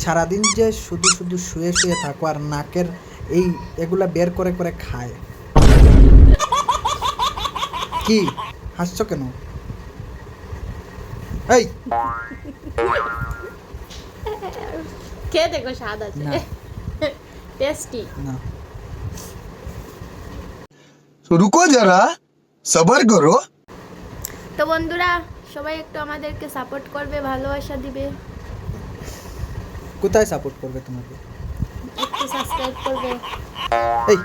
সারাদিন যে শুধু শুধু শুয়ে শুয়ে থাকো আর নাকের এই এগুলা বের করে করে খায়। কি? হাসছ কেন? এই! রুকো যারা সবার করো। তো বন্ধুরা সবাই একটু আমাদেরকে সাপোর্ট করবে ভালোবাসা দিবে। কোথায় সাপোর্ট করবে তোমাকে? একটু সাবস্ক্রাইব করবে। এই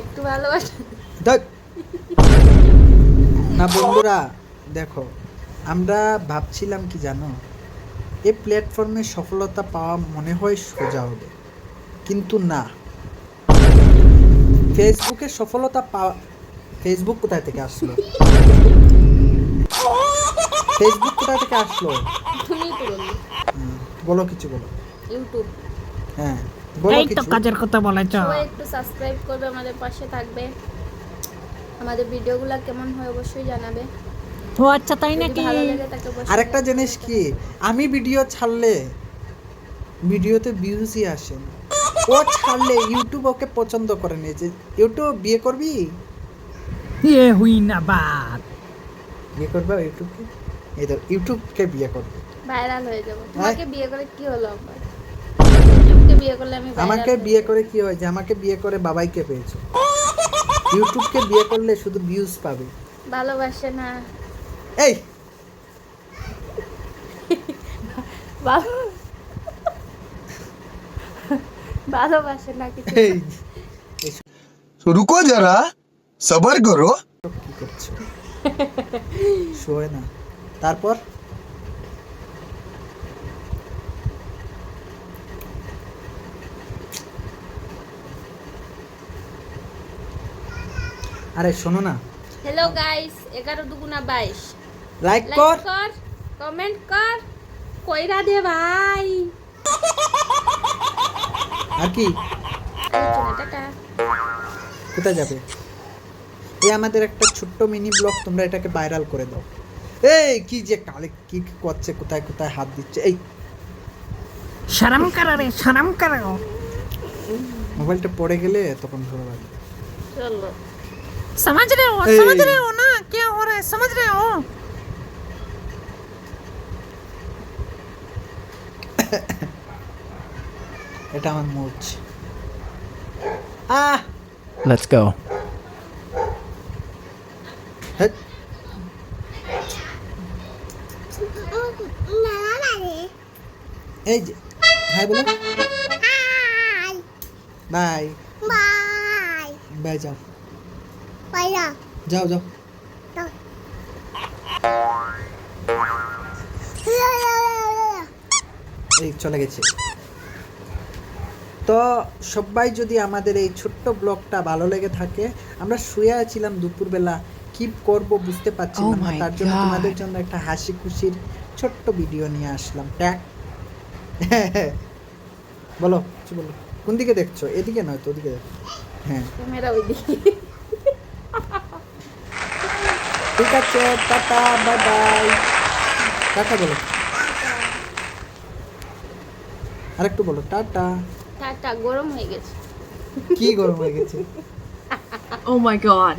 একটু ভালোবাসা দেখ। না বন্ধুরা দেখো আমরা ভাবছিলাম কি জানো? এই প্ল্যাটফর্মে সফলতা পাওয়া মনে হয় সোজা হবে। কিন্তু না। ফেসবুকে সফলতা পাওয়া ফেসবুক কোথায় থেকে আসলো? ফেসবুক কোথায় থেকে আসলো? তুমি তো বললি বলো কিছু বলো। ইউটিউব হ্যাঁ বলো এই তো কাজের কথা বলেছ। সবাই একটু সাবস্ক্রাইব করবে আমাদের পাশে থাকবে। আমাদের ভিডিওগুলো কেমন হয় অবশ্যই জানাবে। ও আচ্ছা তাই নাকি? আরেকটা জিনিস কি? আমি ভিডিও ছাড়লে ভিডিওতে ভিউজই আসে ও ছাড়লে ইউটিউব ওকে পছন্দ করে নিয়েছে ইউটিউব বিয়ে করবি? ইয়ে হুই না বাত বিয়ে করবে ইউটিউবকে এই ধর ইউটিউবকে বিয়ে করবে ভাইরাল হয়ে যাবো হ্যাঁ। তোমাকে বিয়ে করে কি হলো আমার ইউটিউবকে বিয়ে করলে আমি viral আমাকে হয়ে বিয়ে যাবো। করে কি হয়েছে আমাকে বিয়ে করে বাবাইকে পেয়েছো ইউটিউবকে বিয়ে করলে শুধু ভিউজ পাবে ভালোবাসে না এই ভালো- ভালোবাসে না কিছু এই तो रुको जरा সবার গরু? শোয় না। তারপর? আরে শোনো না। হ্যালো গাইস এগারো দুগুনা বাইশ। লাইক কর। কমেন্ট কর। কইরা দে ভাই। আর কি? কোথায় যাবে? আমাদের একটা ছোট্ট মিনি ব্লগ তোমরা এটাকে ভাইরাল করে দাও এই কি যে কালে কি কি করছে কোথায় কোথায় হাত দিচ্ছে এই শরম করো রে শরম করো মোবাইলটা পড়ে গেলে তখন ভালো লাগবে চলো समझ रहे हो ए। समझ रहे हो ना क्या हो रहा है समझ रहे हो এটা আমার মোচ আহ Let's go. হেৎ। এই যে হাই বলো। বাই। বাই, যাও। যাও যাও। এই, চলে গেছে। তো সবাই যদি আমাদের এই ছোট্ট ব্লগটা ভালো লেগে থাকে, আমরা শুয়ে আছিলাম দুপুরবেলা। কি করব বুঝতে পারছিলাম Oh না তার জন্য তোমাদের জন্য একটা হাসি খুশির ছোট্ট ভিডিও নিয়ে আসলাম। ট্যাগ বলো কিছু বলো। কোন দিকে দেখছ? এদিকে নয় তো ওদিকে দেখো। হ্যাঁ। ক্যামেরা ওইদিকে। ঠিক আছে টাটা বাই বাই টাটা বলো। আরেকটু বলো টাটা। টাটা গরম হয়ে গেছে। কি গরম হয়ে গেছে? Oh my god.